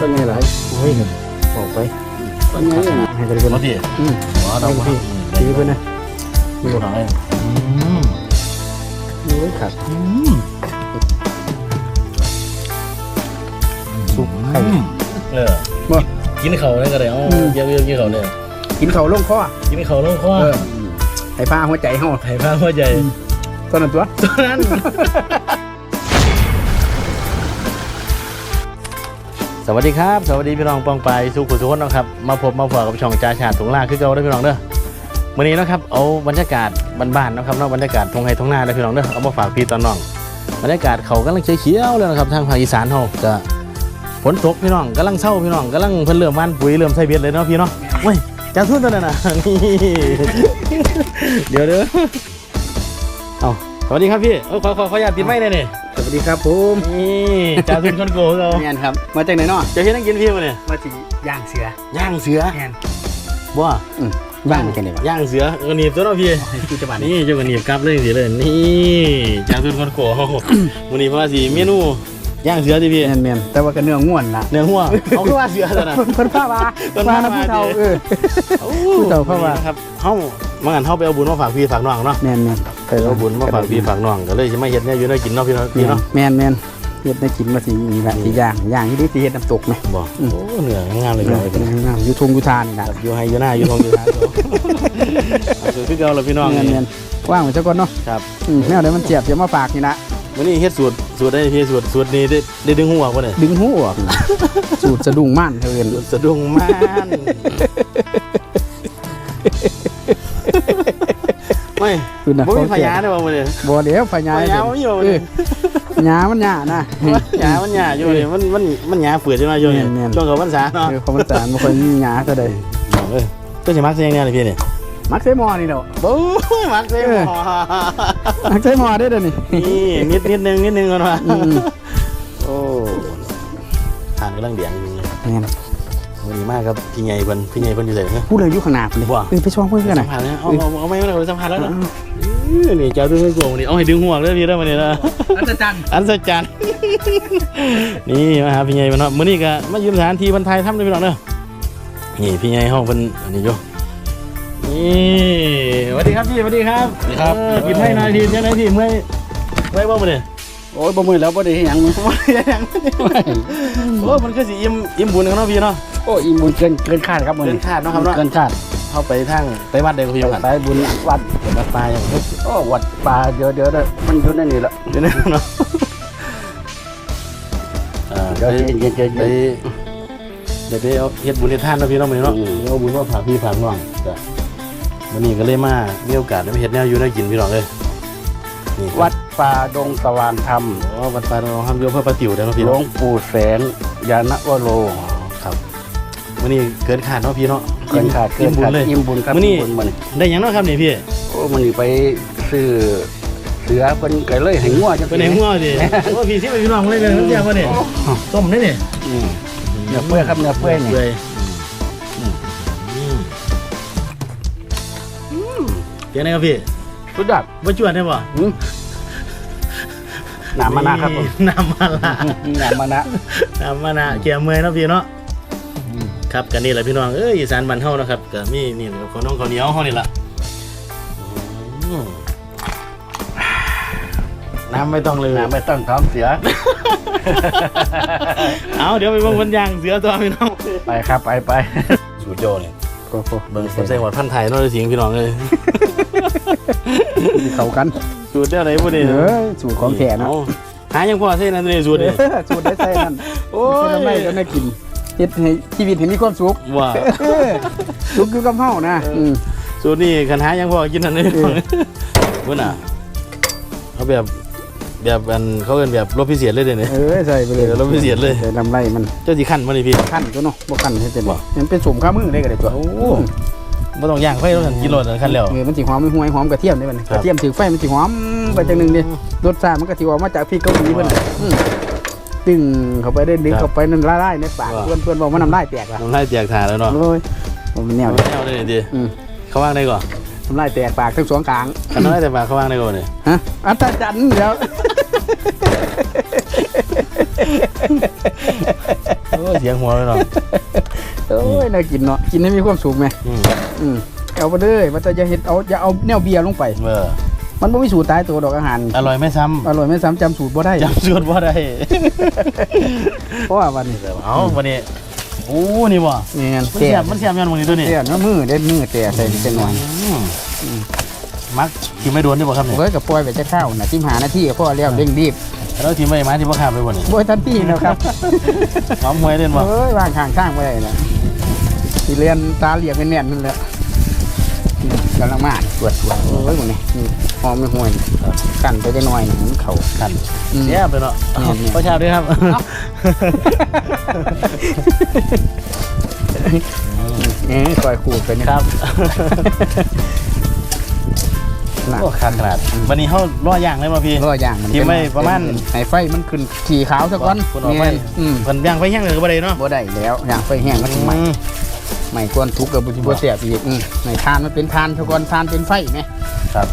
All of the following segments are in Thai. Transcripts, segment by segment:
ต้นไงหลายเฮ้ยบอกไปต้นไงน่ะให้กันเลยมาดิอืมว้าเราพี่พี่เพื่อนนะดูหน่อยอืมนี่ไว้ขัดอืมสุกไข่เออบ่กินเขาเนี่ยก็ได้อ๋ออืมเยอะๆกินเขาเนี่ยกินเขาวลงคอกินเขาลงคอเออให้ผ้าหัวใจเฮาไข่ผ้าหัวใจตอนนั้นตัวตอนนั้น สวัสดีครับ สวัสดีพี่น้องปองไปสุขุสุขนะครับ มาพบมาพอกับช่องจ่าชาติถุงล่าคือเก่าได้อพี่น้องเด้อวันนี้นะครับเอาบรรยากาศบ้านๆนะครับเนาะบรรยากาศทงไห้ทงหน้าได้พี่น้องเด้อเอามาฝากพี่ตอนน้อง บรรยากาศเขากำลังเขียวๆเลยนะครับทางภาคอีสานเฮาจะฝนตกพี่น้องกำลังเศร้าพี่น้องกำลังเพิ่นเริ่มหว่นปุ๋ยเริ่มใส่เบ็ดเลยเนาะพี่เนาะเว้ยจ่าทุนตัวนั้นน่ะนี่เดี๋ยวเด้อเอาสวัสดีครับพี่เอ้ยขอขอขออนุญาตติดไม้หน่อยนี่ สวัสดีครับผมนี่จ่าทุนคนโกเราแมนครับ มาจากไหนเนาะจะเห็นนักกินพี่มาเนี่ยมาจากย่างเสือย่างเสือแมนบ่อืมบ้านมาจากไหนวะย่างเสือเออหนีบตัวเนาะพี่ให้พี่จังหวัดนี้นี่เจ้าก็หนีบกลับเลยสิเลยนี่จ่าทุนคนโกเขาวันนี้เพราะว่าสีเมนูย่างเสือที่พี่แมนแมนแต่ว่าก็เนื้อง่วนล่ะเนื้อหัวเขาคือว่าเสือตัวน่ะเพิ่นผ้าว่าเพิ่นผ้าพานะมาผู้เฒ่าดิเออโอ้ผู้เฒ่าเข้ามาครับเฮามางั้นเฮาไปเอาบุญมาฝากพี่ฝากน้องเนาะแมนแมน ไปเอาบุญมาฝากพี่ฝากน้องก็เลยจะไม่เห็นเนี่ยอยู่ได้กินเนาะพี่เนาะพี่เนาะแมนแมนเฮ็ดได้กินมาสิมีละสิย่างย่างที่นี่สิเฮ็ดน้ำตกไหมบ่โอ้เหนืองามเลยเอพี่น้อองเลยน้ำอยู่ทงอยู่ทานนี่ล่ะครับอยู่ให้อยู่หน้าอยู่ทองอยู่ท้ายเอาคือเก่าแล้วพี่น้องแมนแมนว่างไว้ซะก่อนเนาะครับอืมแนวใดมันเจียบเดี๋ยวมาฝากนี่นะวันนี้เฮ็ดสูตรสูตรได้พี่สูตรสูตรนี้ได้ได้ดึงหัวบ่เนี่ยดึงหูออกนะสูตรสะดุ้งม่านเท่าเอิ้นสะดุ้งมาน ไม่คือนะบ่มีพยาได้บ่มื้อนี้บ่เดี๋ยวพญาพยาบ่มีบ่เอมื้ออนี้หญ้ามันหญ้านะหยามันหยาอยู่นี่มันมันมันหยาเฟื่อยจังว่าอยู่นี่แม่นๆช่วงเขาพรรษาเนาะเออเขามันสารบ่ค่อยมีหญ้าเท่าใดเออก็สิมักเสียงแน่เลยพี่นี่มักใส่หม้อนี่เนาะบ่มักเสียงเออมักใส่หม้อได้อเด้อนี่นี่นิดนิดนึงนิดนึงก่อนว่าอืมโอ้ทานกำลังเดียงอยู่เลยแม่น วันนี้มากครับพี่ใหญ่เพิ่นพี่ใหญ่เพิ่นอยู่ไสเนาะพูดเลยอยู่ข้างหน้าพุ่นเลยว่าเออไปช่วงเพิ่นกันสัน่ะมผัสนะเอาเอาเอาไม่ไม่เอาสัมผัสแล้วนะเออนี่เจ้าตัวโกงนี่เอาให้ดึงหัวเลยพี่ได้มาเนี่ยนะอัศจรรย์อันสัจจันนี่มาหาพี่ใหญ่มันเนาะมื้อนี้ก็มายืมสถานที่บรรทายทำเลยพี่น้องเด้อนี่พี่ใหญ่ห้องเพิ่นอันนี้อยู่นี่สวัสดีครับพี่สวัสดีครับสวัสดีครับเออกินให้นายทีมยังไงทีมเมื่อยเมื่อยบ่มื้อนี้โอ้ยบ่มื้อแล้วบ่ได้เฮ็ดหยังมึงโอ้มันคือสิอิ่มอิ่มบุญกันเนาะพี่เนาะ โอ้ยอิ่มบุญเกินเกินคาดครับมื้อเกินี้นคาดเนาะครับเนาะ เกินคาดเข้าไปทางไปวัดเดียวกับพี่กันไปบุญวัดเป็นวัดป่าอย่างเฮ้ยโอ้วัดป่าเดี๋ยวเดี๋ยวเดี๋ยวมันอยู่ในนี่ละเดี๋ยวนะเนาะอ่าเดี๋ยวไปเย็นๆเย็นไปเดี๋ยวไปเอาเฮ็ดบุญเฮ็ดทานเนาะพี่เนาะมื้อนี้เนาะอืมเอาบุญมาฝากพี่ฝากน้องจ้ะวันนี้ก็เลยมามีโอกาสได้มาเฮ็ดแนวอยู่ได้กินพี่น้องเลยนี่ๆวัด ป่าดงสว่างธรรมอ๋อวัดป่าเราทำโยมเพื่อประติวได้เนาะพี่หลวเนาะงปู่แสงยานวโรอ๋อครับวันนี้เกินขาดเนาะพี่เนาะเกินขาดเกิอิ่นมบุญขาดเลยอิ่มบุญครับมื้อนี้อิ่มบุญมื้อนี้ ได้หยังเนาะครับนี่พี่โอ้มันนี่ไปซื้อเสือเพิ่นก็เลยให้งัวจังไปไหนหัวดิโอ้พี่สิไปพี่น้องเลยเลยน้ำยาบ่เนี่ยต้มได้เนี่ยอืมเนื้อเปื่อยครับเนื้อเปื่อยนี่เปื่อยอืมอืมเดี๋ยวนะครับพี่สุดยอดมาจวดได้ป่ะอืม น้ำมะนาวครับผม น้ำมาละน้ำมะนาวน้ำมานะเกี่ยวเมยเนาะพี่เนาะครับกันนี่แหละพี่น้องเอ้ยอีสานบ้านเฮานะครับก็มีนี่ข้าวน้องข้าวเหนียวเฮานี่ล่ะอืมน้ำไม่ต้องเลยน้ำไม่ต้องท้องเสีย เอาเดี๋ยวไปเบิ่งคนย่างเสือตัวพี่น้องไปครับไปไปสูตรโยนี่โอ้โหเบิ่งคนใส่หัวพันไทยเนาะสิงพี่น้องเอ้ย มีเขากันสูตรเด้อไหนบ่นี่เออสูตรของแท้เนาะเอาหายังพอใช่นั่นนี่สูตรนี่เออสูตรได้ใส่นั่นโอ้โอ้ยยทำไมก็ได้กินเฮ็ดให้ชีวิตให้มีความสุขว่าเออสุขอยู่กับเฮานะอืมสูตรนี่คันหายังพอกินนั่นนี่เออพุ่นน่ะเอาแบบแบบอันเขาเอิ้นแบบรสพิเศษเลยเด้เนี่ยเออใส่ไปเลยเออเราไม่เสียดเลยใส่ลำไรมันเจ้าสิคั่นบ่นี่พี่ขั้นตัวเนาะบ่ขั้นให้เต็มบ่มันเป็นสมข้ามือได้ก็ได้ตัวโอ้ บ่ต้องย่างไฟต้องหั่นกินรสอันคั่นแล้วเออมันสิหอมไม่ห่วยหอมกระเทียมได้มันครับกระเทียมถือไฟมันสิหอมไปจังหนึงดิรสชาติมันก็สิออกมาจากพริกเกาหลีเพิ่นน่ะอืมดึงเข้าไปได้ดึงเข้าไปนั่นละลายในปากเพื่อนเพื่อนบอกว่าน้ำลายแตกว่ะน้ำลายแตกทาแล้วเนาะโอ้ยมันแนวเอานี้แนวได้ดิอืมเขาว่างได้ก่อนน้ำลายแตกปากทั้งสองกลางคันน้อยแต่ปากเขาว่างได้ก่อนนี่ฮะอัศจรรย์เดี๋ยว โอ้ยเสียงหัวเลยเนาะโอ้ยน่ากินเนาะกินให้มีความสุขไหมอืมอืมเอาไปเลยมันจะอย่าเห็ดเอาอย่าเอาแนวเบียร์ลงไป เออมันไม่มีสูตรตายตัวดอกอาหาร อร่อยไม่ซ้อร่อยไม่ซ้ำจำสูตรบ่ได้ำจำสูตรว่าได้เพราะว่าวันนี้เอาวันนี้โอ้นี่บ่นี่นมันเสีเสียยบมันเสียบยันวันนี้ตัวนี้เสียเนื้อมือเด็ดมือแต่ใส่เส้นหวานอืมมักที่ไม่โดนได้บ่ครับเนี่ย เฮ้ยกับปล่อยไปจะเข้าน่ะจิ้มหาหน้าที่พ่อเรียบเร่งรีบ แล้วที่ไม่มาที่บ่ขาดไปบ่นี่โบยทันทีนะครับหอมหวยเล่นบ่เอ้ยวางข้างข้างๆไว้เลยนะที่เรียนตาเหลียกแน่นๆนั่นแหละอืมกำลังมาตรวจตรวจโอ้ยหมดนี่อืมหอมไม่ห่วยกันไปได้หน่อยหนึ่งมันเขาขันอืมเสียบเลยเนาะเนี่ยเนี่ยพระชาติด้วยครับเอ้ยคอยขูดไปนี่ครับ นะโอ้คันขนาดวันนี้เขาล่อย่างเลยมาพี่ก็อย่างมันที่ไม่ประมาณไห้ไฟมันขึ้นขี่ขาวซะก่อนคุณเอาไปแม่นอืมมันย่างไฟแห้งเลยก็บ่ได้เนาะบ่ได้แล้วอย่างไฟแห้งมันสิใหม่อืมใหม่กวนทุกข์กับบุญบ่เสียบอีกอืมในทานมันเป็นทานซะก่อนทานเป็นไฟไหมครับ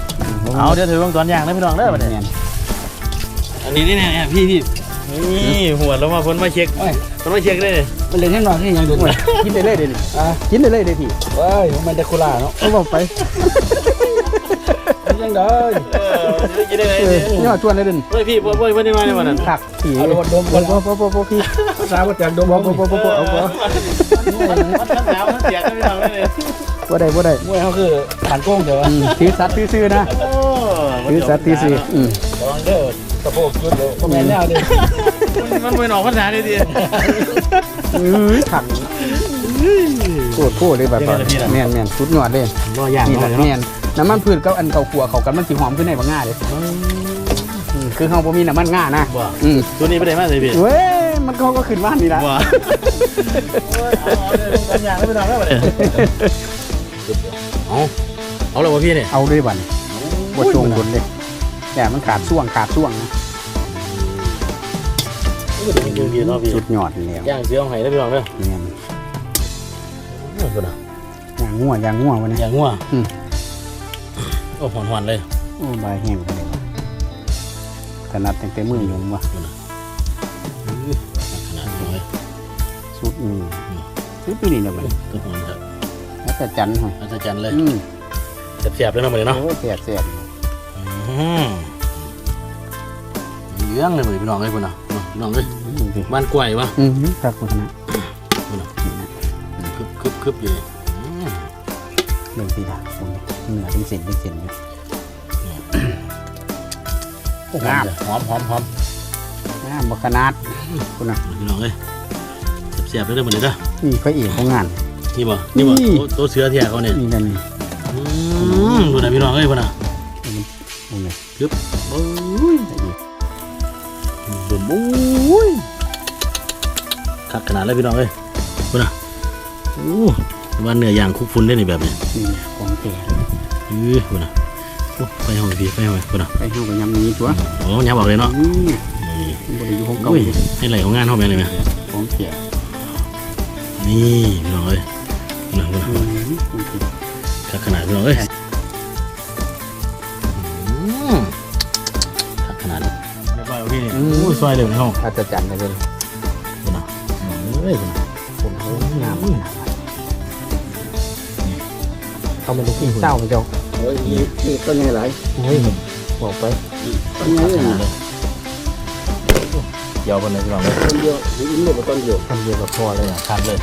เอาเดี๋ยวถือวงตอนย่างนะพี่น้องเด้อบัดนี้แม่นอันนี้นี่เนี่ยพี่พี่นี่หัวแล้วมาพ้นมาเช็คโอ้ยพ้นมาเช็คได้เลยมันเลยแน่นอนที่ยังเดือดกินได้เลยเดี๋ยวนี้กินได้เลยเดี๋ยวพี่เว้ยมันได้คุล่าเนาะเอาบอกไป ยังเด้อเออกินได้เลยเนี่มาชวนเลยเดินเฮ้ยพี่บ่บ่บ่ได้มาในวันนั้นผักผีเอาดมบ่อนบ่บ่บ่บ่พี่ภาษาว่จากดมบ่บ่บ่บ่บ่เอาบ่มันทั้งหนาวทั้งเสียกันพี่น้องเลยบ่ได้บ่ได้มวยเขาคือผ่านกล้องเดี๋ยวอืมถือสัตว์ถือซื่อนะโอ้ถือสัตว์ถือซื่ออืมระวังเด้อสะโพกจุดเดี๋ยวพ่อแม่แล้วเด้อมันมันอกภาษาได้ดีอื้อขังโคตรโคตรเลยแบบแม่นแม่นสุดยอดเลยรอย่างนี่แหละแม่น น้ำมันพืชกับอันเก่าขัวเขากันมันสิหอมขึ้นในบางง่าเลยอืมคือเฮาบ่มีน้ำมันง่านะบ่ อืมตัวนี้ไม่ได้มาเลยพี่เว้ยมันเขาก็ขึ้นบ้านนี่ละบ่เอาอย่างแล้วพี่น้องแล้วบัดนี้เอาเอาเลยว่พี่เนี่ยเอาด้วยบัดนี้บ่ตรงบนเลยแต่มันขาดช่วงขาดช่วงนะยืนยืนเนาะพี่สุดยอดแล้วย่างเสือของไห้ได้พี่น้องเด้อแม่นโอ้โหนะอย่างงัวอย่างงัววันนี้อย่างงัวอืม โอ้หอนหอนๆเลยโอ้บายแห้งไปเลยวะขนาดตั้งแต่มือยงวะขนาดน้อยสุดนี่สุดนี่แหละมันตัวหอนครับแล้วแต่จันทร์หอยอาจารย์เลยอืมเสียบๆเลยเนาะบัดนี้เนาะโอ้เสียบเสียบอืมเหลืองเลยเหมือนพี่น้องเลยพุ่นน่ะพี่น้องเลยอืมดิบ้านกล้วยวะอืมครับคุณคณะคึบคึบคึบอยู่เลยอืมเรื่องที่ดาคุณ เหนือเป็นเส้นเป็นเส้นอยู่โอ้หอมหอมหอมหอมงามบขนาดคุณนะพี่น้องเลยเสียบๆเลยเด้อเหมือนเด้อนี่พระเอกของงานนี่บ่นี่บ่นี่ตัวตัวเสือเทียเขาเนี่ยนี่กันนี่อืมดูนะพี่น้องเอ้ยพุ่นน่ะโอ้ยคึบโอ้ยพระเอกดุมโอ้ยคักขนาดเลยพี่น้องเอ้ยพุ่นน่ะโอ้ว่าเนื้อย่างคุกฝุ่นได้นี่แบบนี้นี่ของแก่ เลยอือพุ่นน่ะโอ้ไปห้องพี่ไปห้องพุ่นน่ะไปห้องกับยำนี้ตัวโอ้ยาบอกเลยเนาะอืมนี่บริอยู่ของเก่าอุ้ยให้ไหลของงานห้องแม่เลยไหมของแก่นี่พี่น้องเอ้ยพุ่นน่ะพุ่นน่ะอืมของแก่คักขนาดพี่น้องเอ้ยอืมคักขนาดเรียบร้อยแล้วพี่นี่โอ้ยซอยเร็วในห้องอาจารย์เลยเป็นพุ่นน่ะเอ้ยพุ่นน่ะคนเขางามเขาเป็นลูกพี่เศร้ามันเจ้าโอ้ยนี่นี่ต้นใหญ่หลายเฮ้ยบอกไปต้นใหญ่ขเลยนาดเลยเดี๋ยวบนเลยพี่น้องเลยต้นเดียวหรืออินเดียต้นเดียวทำเดียวกับพอเลยคัดเลย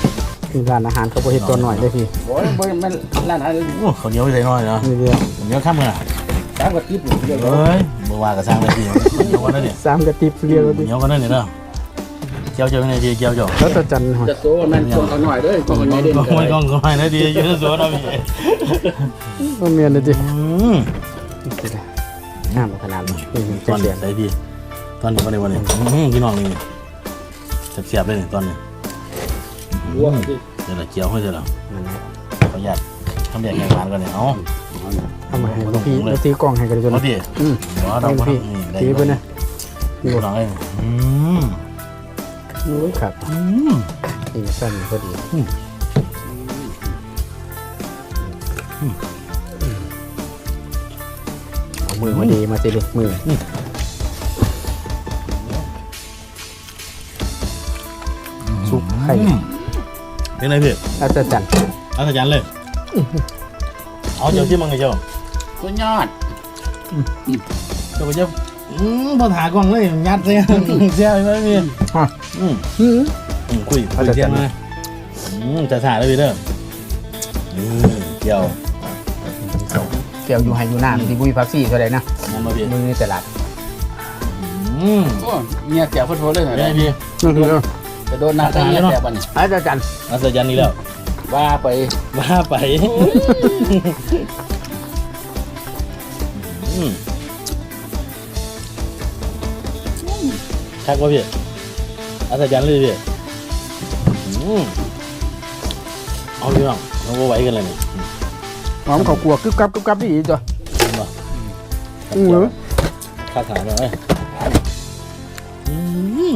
คือร้านอาหารเขาบริเฮ็ดตัวหน่อยได้พี่บ่ยบ่ยมันร้านอาหารโอ้ข้าวเหนียวใส่น้อยเนาะนี่เดียวข้าวเหนียวข้ามมือน่ะสามกระติบเดียวเฮ้ยบัวากระซังเลยพี่ข้าวเหนียวกันนั่นเนี่ยสามกระติบเรียวข้าวเหนียวกันนั่นเนี่ยเนาะ เจียวเจียวไงดีเจียวเจียวแล้วอาจารย์หอยจะโซ่นั่นกล้องเขาหน่อยเด้อกล้องเขาใหญ่เด่นกองกองกองไนะดีอยู่ในสวนเราพี่ก็เมียนเลยดิอืมงามขนาดนี้ตอนเสียงใส่พี่ตอนนี้วันนี้วันนี้พี่น้องนี่เสียบๆเลยตอนนี้วัวสิเดี๋ยวเจียวให้เดี๋ยวนั่นแหละขออนุญาตทำแดกแกงหวานก่อนเนี่ยเอาทำมาให้หลวงพี่แล้วตีกล้องให้กันเลยเอานะดิอืมเดี๋ยวเราให้หลวงพี่ได้ตีไปนะพี่น้องเอ้ยอืมโอ้ยครับอืมนี่สั้นพอดีเอามือมาดีมาสิดิมือสุกไข่อืมเป็นไงพี่แล้วจะจันอัศจรรย์เลยเอาเจ้าที่มังไงเจ้าสุดยอดเจ้าก็จะ อืมพอถากล้องเลยยัดเลยเสียไปไหมพี่อืมอืมอืมคุยคุยเทียนมาอืมจะถ่ายแล้วพี่เด้ออืมเกี่ยวเกี่ยวอยู่ให้อยู่น้ำที่บุยพักซี่เท่าไรนะนั่นมาพี่มือตลาดอืมโอ้เมียแก่พุทโธเลยเป็นไงนะพี่นั่นคือจะโดนน้ำตาเมียแก่บัดนอาจารย์อัศจรรย์นี่แล้วว่าไปว่าไปอืม ชักว่าพี่อัศจรรย์เลยพี่อืมเอาพี่น้องเราก็ไหวกันเลยนี่หอมเขากลัวกึบกับกึบกับดีจ้ะเห็นปะอือข้าถามเลยอืม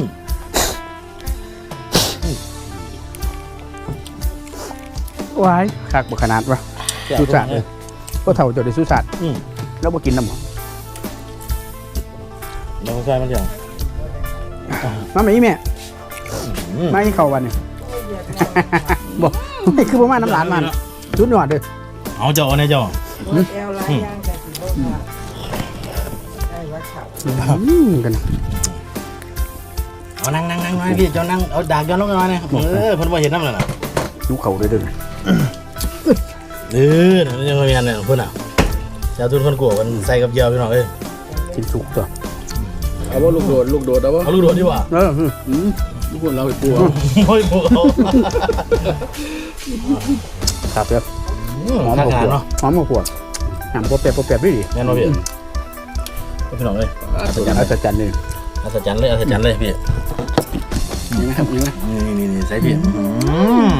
วายคักบ่ขนาดวะแก้วสุสานเลยก็เท่าเจะได้สุสานอืมแล้วบ่กินน้ำหรอน้องชายมันอย่าง มาไหมแม่อืมมาให้เข้าวันนี่บ่ไม่คือบ่มาน้ำหลานมันสุดยอดเด้อเอาเจ้าเอาไหนเจ้าแอลลายย่างกับสิบโลค่ะได้วัดเขาอืมกันเอานั่งนั่งนั่งมาพี่เจ้านั่งเอาดากย้อนลงมาเนี่ยเออเพิ่นบ่เห็นน้ำเลยนะดูเขาเด้อเด้อเออนั่นยังไม่มีอันเนี่ยเพิ่นอะเจ้าทุนคนกลัวมันใส่กับเกี๊ยวพี่น้องเอ้ยกินสุกตัว เอาว่าลูกโดดลูกโดดเอาว่าเอาลูกโดดดีกว่าเอออืมลูกคนเราไปปัวโอ้ยพวกเขาครับเด้ออืมหอมข้างข้าวทางคั่วเนาะหอมข้าวคั่วน้ำโปะแปะโปะแปะดีแม่นบ่พี่พี่น้องเอ้ยอัศจรรย์อาจารย์นี่อัศจรรย์เลยอัศจรรย์เลยพี่ยังไงครับยังไงนี่นี่นี่ใส่พี่อืม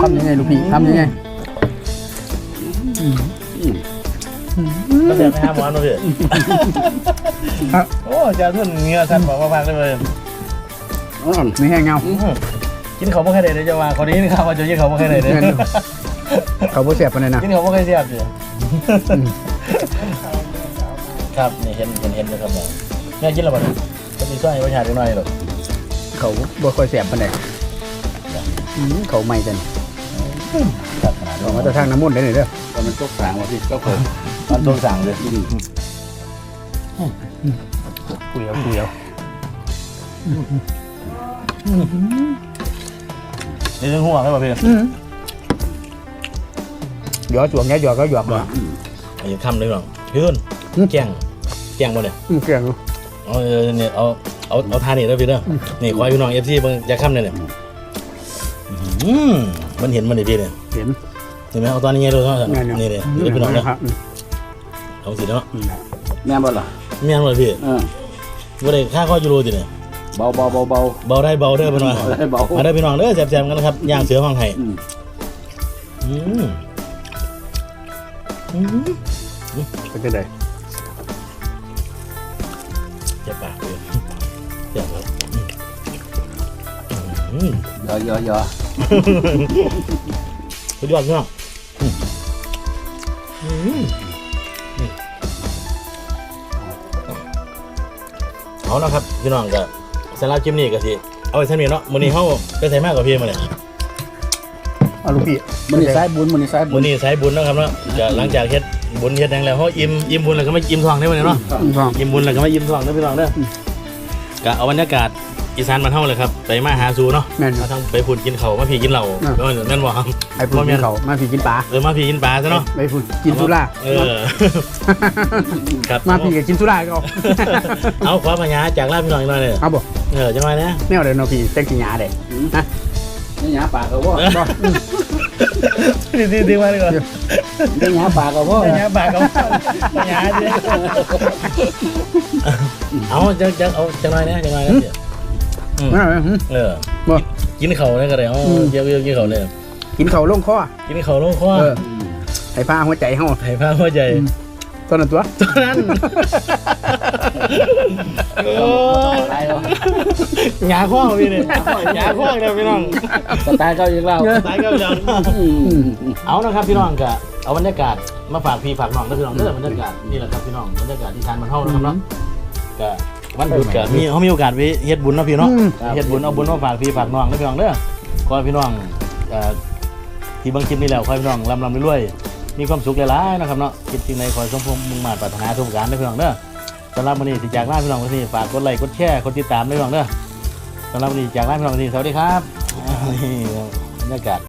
ทำยังไงลูกพี่ทำยังไง ก็แซ่บไปหาหมอเนาะพี่โอ้เจ้าทุนเหงื่อสั่นบอกว่าพักได้เลยอ่อนไม่แห้งเงาอื้อหือกินเขาบ่เคยได้เด้อเจ้าว่าคนนี้นี่ครับว่าจะกินเขาบ่เคยได้เด้อแม่นอยู่เขาบ่แซ่บปานนั้นนะกินเขาบ่เคยเสียบเด้อครับนี่เห็นเห็นเห็นนะครับเนี่ยแม่กินแล้วบ่เนี่ยจะมีซ้อยประชาชนหน่อยหรอกเขาบ่ค่อยแซ่บปานใดอืมเขาใหม่กันครับขนาดออกมาแต่ทางน้ำมนต์ได้นี่เด้อ ตอนมันตกสางว่ะพี่ก็ผม ตอนต้นสั่งเลยคุยเอาคุยเอานี่ถึงหัวงไหมบ่ะพี่หยอดจวงแง่หยอดก็หยอดบ่ไอ้คำเลยหรอกพี่ต้นแกงแกงบ่เนี่ยอืมเกงเอาเออเนี่ยเอาเอาเอาทานนี่เด้อพี่เด้อนี่ขอให้พี่น้อง FC เบิ่งจะคำเนี่ยเนี่ยมันเห็นมันนี่พี่เนี่ยเห็นเห็นไหมเอาตอนนี้ไงดูเท่านอยู่นี่เนี่ยเดี๋ยพี่น้องเนี่ย เอาสิเนาะแม่บ่ล่ะเมียนเลยพี่เออบ่ได้ค่าข้อจูโรติเนี่ยเบาเบาเบาเบา เบาได้เบาเด้อพี่น้องเบาได้เบามาได้อพี่น้องเด้อแซ่บๆกันนะครับย่างเสือห้องไห้อืมอืมอืมเป็นจังได๋เจ็บปากเลยเจ็บเลยอืมยอยอยอสุดยอดพี่น้องอืม เอาละครับพี่น้องก็สำหรับคลิปนี้ก็สิเอาไว้เท่านี้เนาะมื้อนี้เฮาไปใส่มากกว่าพี่มาเลยเอาลูกพี่มันนี่สายบุญมันนี่สายบุมื้ญอนี้สายบุญเนาะครับเนาะก็หลังจากเฮ็ดบุญเฮ็ดหยังแล้วเฮาอิ่มอิ่มบุญแล้วก็ไม่อิ่มท้องได้มื้อนี้เนาะอืมฟังอิ่มบุญแล้วก็ไม่อิ่มท้องเด้อพี่น้องเด้อก็เอาบรรยากาศ อีสานมานเฮาเลยครับไปมาหาสู่เนาะแม่นอยู่ มาทั้งไปพูดกินเขาวมาพี่กินเหล้าอ่าเออแม่นบ่ครับไอ้พูดกินเขามาพี่กินปลาเออมาพี่กินปลาซะเนาะไปพูดกินสุราเออ ครับมาพี่ก็กินสุราก็เอาเอาขอพญาจากลาพี่น้องอีกหน่อยเลยเอาบ่เออจังหน่อยนะแนวเด้อเนาะพี่แต่งสิหยาเด้นี่หยาปากเขาว่าดีดีดีมาดีกว่านี่หยาปากเขาว่าพญาปากเขาพญาดิเอาจังจังเอาจังหน่อยนะจังหน่อยนะเดี๋ยว อืมเอออืม เออบ่กินเขาเนี่ยก็ได้เอาอืม เยอะเยอะกินเขาเลยกินเขาลงคอกินเขาลงคอเออให้พาหัวใจเฮาไผ่ผ้าหัวใจอืมตอนนั้นตัวตอนนั้นโอ้ตายแล้วหงาข้อพี่เนี่ยหงาข้อเนี่ยพี่น้องก็ตายเขาอีกแล้วตายก็ยังอืมเอานะครับพี่น้องก็เอาบรรยากาศมาฝากพี่ฝากน้องนะพี่น้องเด้อบรรยากาศนี่แหละครับพี่น้องบรรยากาศที่ทานมันเท่านะครับเนาะก็ วันหยุดก็มีเขามีโอกาสไปเฮ็ดบุญเนาะพี่เนาะอืมครับเฮ็ดบุญเอาบุญมาฝากพี่ฝากน้องเด้อพี่น้องเด้อขอให้พี่น้องเอ่อที่เบางคลิปนี้แล้วขอให้พี่น้องร่ำรำรวยๆมีความสุขหลายๆนะครับเนาะคิดสิ่งใดขอให้สมพงษ์มุ่งมั่นปรารถนาทุกประการเด้อพี่น้องเด้อสำหรับวันนี้สิจากลาพี่น้องวันนี้ฝากกดไลค์กดแชร์กดติดตามเด้อพี่น้องเด้อสำหรับวันนี้จากลาพี่น้องวันนี้สวัสดีครับนี่บรรยากาศ